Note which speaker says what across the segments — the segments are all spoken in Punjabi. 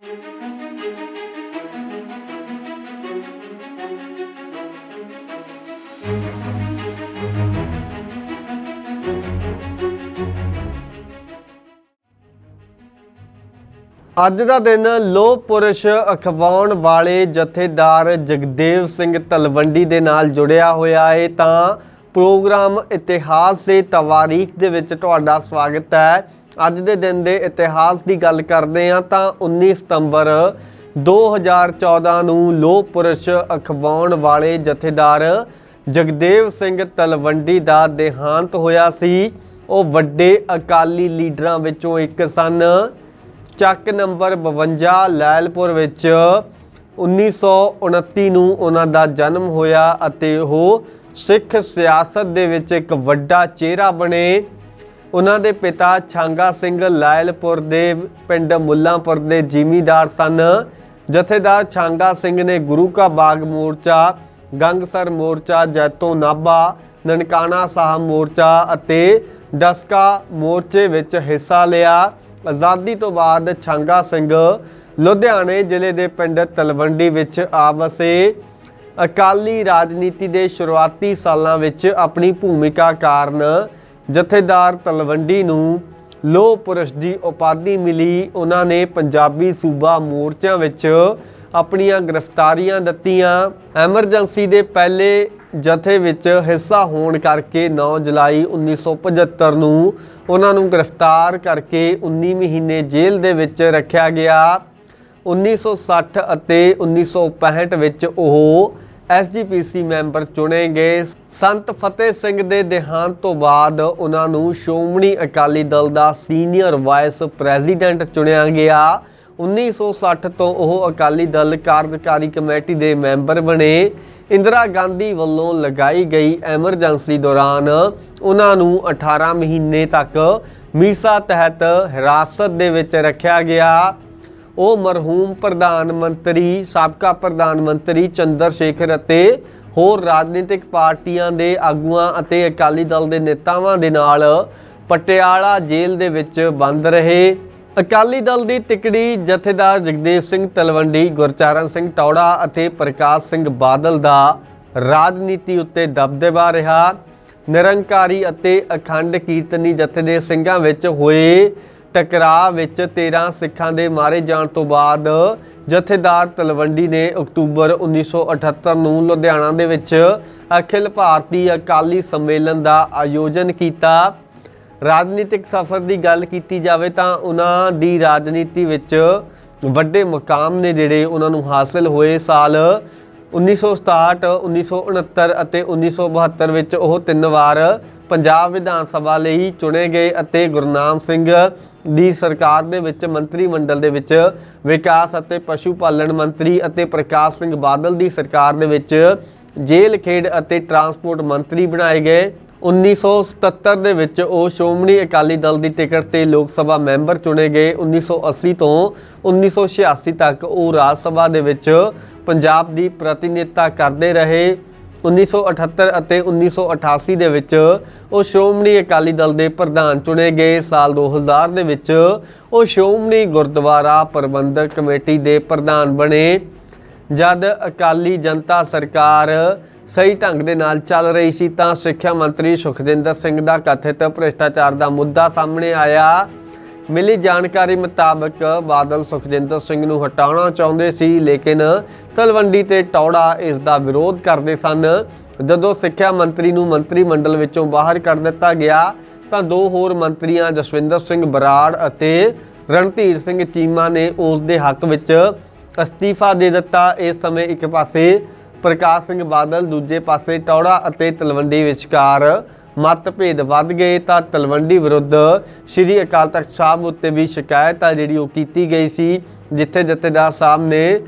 Speaker 1: ਅੱਜ ਦਾ ਦਿਨ ਲੋਹ ਪੁਰਸ਼ ਅਖਵਾਉਣ ਵਾਲੇ ਜਥੇਦਾਰ ਜਗਦੇਵ ਸਿੰਘ ਤਲਵੰਡੀ ਦੇ ਨਾਲ ਜੁੜਿਆ ਹੋਇਆ ਹੈ ਤਾਂ ਪ੍ਰੋਗਰਾਮ ਇਤਿਹਾਸ ਦੇ ਤਵਾਰੀਖ ਦੇ ਵਿੱਚ ਤੁਹਾਡਾ ਸਵਾਗਤ ਹੈ। ਅੱਜ ਦੇ ਦਿਨ ਦੇ ਇਤਿਹਾਸ ਦੀ ਗੱਲ ਕਰਦੇ ਹਾਂ ਤਾਂ 19 ਸਤੰਬਰ 2014 ਨੂੰ ਲੋਹ ਪੁਰਸ਼ ਅਖਵਾਉਣ ਵਾਲੇ ਜਥੇਦਾਰ ਜਗਦੇਵ ਸਿੰਘ ਤਲਵੰਡੀ ਦਾ ਦੇਹਾਂਤ ਹੋਇਆ ਸੀ। ਉਹ ਵੱਡੇ ਅਕਾਲੀ ਲੀਡਰਾਂ ਵਿੱਚੋਂ ਇੱਕ ਸਨ। ਚੱਕ ਨੰਬਰ 52 ਲੈਲਪੁਰ ਵਿੱਚ 1929 ਨੂੰ ਉਹਨਾਂ ਦਾ ਜਨਮ ਹੋਇਆ ਅਤੇ ਉਹ ਸਿੱਖ ਸਿਆਸਤ ਦੇ ਵਿੱਚ ਇੱਕ ਵੱਡਾ ਚਿਹਰਾ ਬਣੇ। ਉਹਨਾਂ ਦੇ ਪਿਤਾ ਛਾਂਗਾ ਸਿੰਘ ਲਾਇਲਪੁਰ ਦੇ ਪਿੰਡ ਮੁੱਲਾਂਪੁਰ ਦੇ ਜ਼ਿਮੀਦਾਰ ਸਨ। ਜਥੇਦਾਰ ਛਾਂਗਾ ਸਿੰਘ ਨੇ ਗੁਰੂ ਕਾ ਬਾਗ ਮੋਰਚਾ, ਗੰਗਸਰ ਮੋਰਚਾ, ਜੈਤੋ ਨਾਭਾ, ਨਨਕਾਣਾ ਸਾਹਿਬ ਮੋਰਚਾ ਅਤੇ ਡਸਕਾ ਮੋਰਚੇ ਵਿੱਚ ਹਿੱਸਾ ਲਿਆ। ਆਜ਼ਾਦੀ ਤੋਂ ਬਾਅਦ ਛਾਂਗਾ ਸਿੰਘ ਲੁਧਿਆਣੇ ਜ਼ਿਲ੍ਹੇ ਦੇ ਪਿੰਡ ਤਲਵੰਡੀ ਵਿੱਚ ਆ ਵਸੇ ਅਕਾਲੀ ਰਾਜਨੀਤੀ ਦੇ ਸ਼ੁਰੂਆਤੀ ਸਾਲਾਂ ਵਿੱਚ ਆਪਣੀ ਭੂਮਿਕਾ ਕਾਰਨ ਜਥੇਦਾਰ ਤਲਵੰਡੀ ਨੂੰ ਲੋਹ ਪੁਰਸ਼ ਦੀ ਉਪਾਧੀ ਮਿਲੀ। ਉਹਨਾਂ ਨੇ ਪੰਜਾਬੀ ਸੂਬਾ ਮੋਰਚਿਆਂ ਵਿੱਚ ਆਪਣੀਆਂ ਗ੍ਰਿਫਤਾਰੀਆਂ ਦਿੱਤੀਆਂ। ਐਮਰਜੈਂਸੀ ਦੇ ਪਹਿਲੇ ਜਥੇ ਵਿੱਚ ਹਿੱਸਾ ਹੋਣ ਕਰਕੇ 9 ਜੁਲਾਈ 1975 ਨੂੰ ਉਹਨਾਂ ਨੂੰ ਗ੍ਰਿਫਤਾਰ ਕਰਕੇ 19 ਮਹੀਨੇ ਜੇਲ੍ਹ ਦੇ ਵਿੱਚ ਰੱਖਿਆ ਗਿਆ। 1960 ਅਤੇ 1965 ਵਿੱਚ ਉਹ ਐਸਜੀਪੀਸੀ ਮੈਂਬਰ ਚੁਣੇ ਗਏ ਸੰਤ ਫਤਿਹ ਸਿੰਘ ਦੇ ਦੇਹਾਂਤ ਤੋਂ ਬਾਅਦ ਉਹਨਾਂ ਨੂੰ ਸ਼੍ਰੋਮਣੀ ਅਕਾਲੀ ਦਲ ਦਾ ਸੀਨੀਅਰ ਵਾਈਸ ਪ੍ਰੈਜ਼ੀਡੈਂਟ ਚੁਣਿਆ ਗਿਆ। 1960 ਤੋਂ ਉਹ ਅਕਾਲੀ ਦਲ ਕਾਰਜਕਾਰੀ ਕਮੇਟੀ ਦੇ ਮੈਂਬਰ ਬਣੇ। ਇੰਦਰਾ ਗਾਂਧੀ ਵੱਲੋਂ ਲਗਾਈ ਗਈ ਐਮਰਜੈਂਸੀ ਦੌਰਾਨ ਉਹਨਾਂ ਨੂੰ 18 ਮਹੀਨੇ ਤੱਕ ਮੀਸਾ ਤਹਿਤ ਹਿਰਾਸਤ ਦੇ ਵਿੱਚ ਰੱਖਿਆ ਗਿਆ। ਉਹ ਮਰਹੂਮ ਪ੍ਰਧਾਨ ਮੰਤਰੀ, ਸਾਬਕਾ ਪ੍ਰਧਾਨ ਮੰਤਰੀ ਚੰਦਰ ਸ਼ੇਖਰ ਅਤੇ ਹੋਰ ਰਾਜਨੀਤਿਕ ਪਾਰਟੀਆਂ ਦੇ ਆਗੂਆਂ ਅਤੇ ਅਕਾਲੀ ਦਲ ਦੇ ਨੇਤਾਵਾਂ ਦੇ ਨਾਲ ਪਟਿਆਲਾ ਜੇਲ੍ਹ ਦੇ ਵਿੱਚ ਬੰਦ ਰਹੇ। ਅਕਾਲੀ ਦਲ ਦੀ ਤਿਕੜੀ ਜਥੇਦਾਰ ਜਗਦੇਵ ਸਿੰਘ ਤਲਵੰਡੀ, ਗੁਰਚਰਨ ਸਿੰਘ ਟੌੜਾ ਅਤੇ ਪ੍ਰਕਾਸ਼ ਸਿੰਘ ਬਾਦਲ ਦਾ ਰਾਜਨੀਤੀ ਉੱਤੇ ਦਬਦਬਾ ਰਿਹਾ। ਨਿਰੰਕਾਰੀ ਅਤੇ ਅਖੰਡ ਕੀਰਤਨੀ ਜਥੇ ਦੇ ਸਿੰਘਾਂ ਵਿੱਚ ਹੋਏ ਟਕਰਾਅ ਵਿੱਚ 13 ਸਿੱਖਾਂ ਦੇ ਮਾਰੇ ਜਾਣ ਤੋਂ ਬਾਅਦ ਜਥੇਦਾਰ ਤਲਵੰਡੀ ਨੇ ਅਕਤੂਬਰ 1978 ਨੂੰ ਲੁਧਿਆਣਾ ਦੇ ਵਿੱਚ ਅਖਿਲ ਭਾਰਤੀ ਅਕਾਲੀ ਸੰਮੇਲਨ ਦਾ ਆਯੋਜਨ ਕੀਤਾ। ਰਾਜਨੀਤਿਕ ਸਫ਼ਰ ਦੀ ਗੱਲ ਕੀਤੀ ਜਾਵੇ ਤਾਂ ਉਹਨਾਂ ਦੀ ਰਾਜਨੀਤੀ ਵਿੱਚ ਵੱਡੇ ਮੁਕਾਮ ਨੇ ਜਿਹੜੇ ਉਹਨਾਂ ਨੂੰ ਹਾਸਲ ਹੋਏ ਸਾਲ 1967 1969 ਅਤੇ 1972 ਵਿੱਚ ਉਹ ਤਿੰਨ ਵਾਰ ਪੰਜਾਬ ਵਿਧਾਨ ਸਭਾ ਲਈ ਚੁਣੇ ਗਏ ਅਤੇ ਗੁਰਨਾਮ ਸਿੰਘ ਦੀ ਸਰਕਾਰ ਦੇ ਵਿੱਚ ਮੰਤਰੀ ਮੰਡਲ ਦੇ ਵਿੱਚ ਵਿਕਾਸ ਅਤੇ ਪਸ਼ੂ ਪਾਲਣ ਮੰਤਰੀ ਅਤੇ ਪ੍ਰਕਾਸ਼ ਸਿੰਘ ਬਾਦਲ ਦੀ ਸਰਕਾਰ ਦੇ ਵਿੱਚ ਜੇਲ੍ਹ ਖੇਡ ਅਤੇ ਟਰਾਂਸਪੋਰਟ ਮੰਤਰੀ ਬਣਾਏ ਗਏ। 1977 ਦੇ ਵਿੱਚ ਉਹ ਸ਼੍ਰੋਮਣੀ ਅਕਾਲੀ ਦਲ ਦੀ ਟਿਕਟ ਤੇ ਲੋਕ ਸਭਾ ਮੈਂਬਰ ਚੁਣੇ ਗਏ। 1980 ਤੋਂ 1986 ਤੱਕ ਉਹ ਰਾਜ ਸਭਾ ਦੇ ਵਿੱਚ ਪੰਜਾਬ ਦੀ ਪ੍ਰਤੀਨਿਧਤਾ ਕਰਦੇ ਰਹੇ। 1978 ਅਤੇ 1988 ਦੇ ਵਿੱਚ ਉਹ ਸ਼੍ਰੋਮਣੀ ਅਕਾਲੀ ਦਲ ਦੇ ਪ੍ਰਧਾਨ ਚੁਣੇ ਗਏ। ਸਾਲ 2000 ਦੇ ਵਿੱਚ ਉਹ ਸ਼੍ਰੋਮਣੀ ਗੁਰਦੁਆਰਾ ਪ੍ਰਬੰਧਕ ਕਮੇਟੀ ਦੇ ਪ੍ਰਧਾਨ ਬਣੇ। ਜਦ ਅਕਾਲੀ ਜਨਤਾ ਸਰਕਾਰ ਸਹੀ ਢੰਗ ਦੇ ਨਾਲ ਚੱਲ ਰਹੀ ਸੀ ਤਾਂ ਸਿੱਖਿਆ ਮੰਤਰੀ ਸੁਖਜਿੰਦਰ ਸਿੰਘ ਦਾ ਕਥਿਤ ਭ੍ਰਿਸ਼ਟਾਚਾਰ ਦਾ ਮੁੱਦਾ ਸਾਹਮਣੇ ਆਇਆ। ਮਿਲੀ ਜਾਣਕਾਰੀ ਮੁਤਾਬਕ ਬਾਦਲ ਸੁਖਜਿੰਦਰ ਸਿੰਘ ਨੂੰ ਹਟਾਉਣਾ ਚਾਹੁੰਦੇ ਸੀ, ਲੇਕਿਨ ਤਲਵੰਡੀ ਤੇ ਟੌੜਾ ਇਸ ਦਾ ਵਿਰੋਧ ਕਰਦੇ ਸਨ। ਜਦੋਂ ਸਿੱਖਿਆ ਮੰਤਰੀ ਨੂੰ ਮੰਤਰੀ ਮੰਡਲ ਵਿੱਚੋਂ ਬਾਹਰ ਕੱਢ ਦਿੱਤਾ ਗਿਆ, ਤਾਂ ਦੋ ਹੋਰ ਮੰਤਰੀਆਂ, ਜਸਵਿੰਦਰ ਸਿੰਘ ਬਰਾੜ ਅਤੇ ਰਣਧੀਰ ਸਿੰਘ ਚੀਮਾ ਨੇ ਉਸ ਦੇ ਹੱਕ ਵਿੱਚ ਅਸਤੀਫਾ ਦੇ ਦਿੱਤਾ। ਇਸ ਸਮੇਂ ਇੱਕ ਪਾਸੇ ਪ੍ਰਕਾਸ਼ ਸਿੰਘ ਬਾਦਲ, ਦੂਜੇ ਪਾਸੇ ਟੌੜਾ ਅਤੇ ਤਲਵੰਡੀ ਵਿਚਕਾਰ ਮਤਭੇਦ ਵੱਧ ਗਏ ਤਾਂ ਤਲਵੰਡੀ ਵਿਰੁੱਧ ਸ੍ਰੀ ਅਕਾਲ ਤਖਤ ਸਾਹਿਬ ਉੱਤੇ ਵੀ ਸ਼ਿਕਾਇਤ ਆ ਜਿਹੜੀ ਉਹ ਕੀਤੀ ਗਈ ਸੀ, ਜਿੱਥੇ ਜਥੇਦਾਰ ਸਾਹਿਬ ਨੇ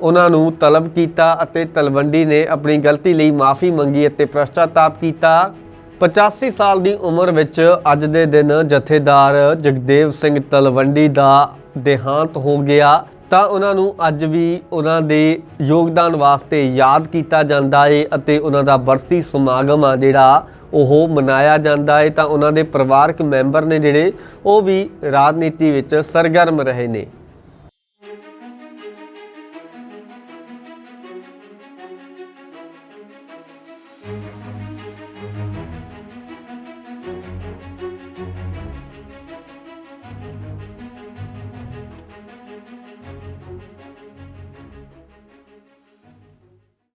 Speaker 1: ਉਹਨਾਂ ਨੂੰ ਤਲਬ ਕੀਤਾ ਅਤੇ ਤਲਵੰਡੀ ਨੇ ਆਪਣੀ ਗਲਤੀ ਲਈ ਮਾਫੀ ਮੰਗੀ ਅਤੇ ਪਛਤਾਤਾਪ ਕੀਤਾ। 85 ਸਾਲ ਦੀ ਉਮਰ ਵਿੱਚ ਅੱਜ ਦੇ ਦਿਨ ਜਥੇਦਾਰ ਜਗਦੇਵ ਸਿੰਘ ਤਲਵੰਡੀ ਦਾ ਦੇਹਾਂਤ ਹੋ ਗਿਆ। ਤਾਂ ਉਹਨਾਂ ਨੂੰ ਅੱਜ ਵੀ ਉਹਨਾਂ ਦੇ ਯੋਗਦਾਨ ਵਾਸਤੇ ਯਾਦ ਕੀਤਾ ਜਾਂਦਾ ਹੈ ਅਤੇ ਉਹਨਾਂ ਦਾ ਬਰਸੀ ਸਮਾਗਮ ਆ ਜਿਹੜਾ ਉਹ ਮਨਾਇਆ ਜਾਂਦਾ ਏ ਤਾਂ ਉਹਨਾਂ ਦੇ ਪਰਿਵਾਰਕ ਮੈਂਬਰ ਨੇ ਜਿਹੜੇ ਉਹ ਵੀ ਰਾਜਨੀਤੀ ਵਿੱਚ ਸਰਗਰਮ ਰਹੇ ਨੇ।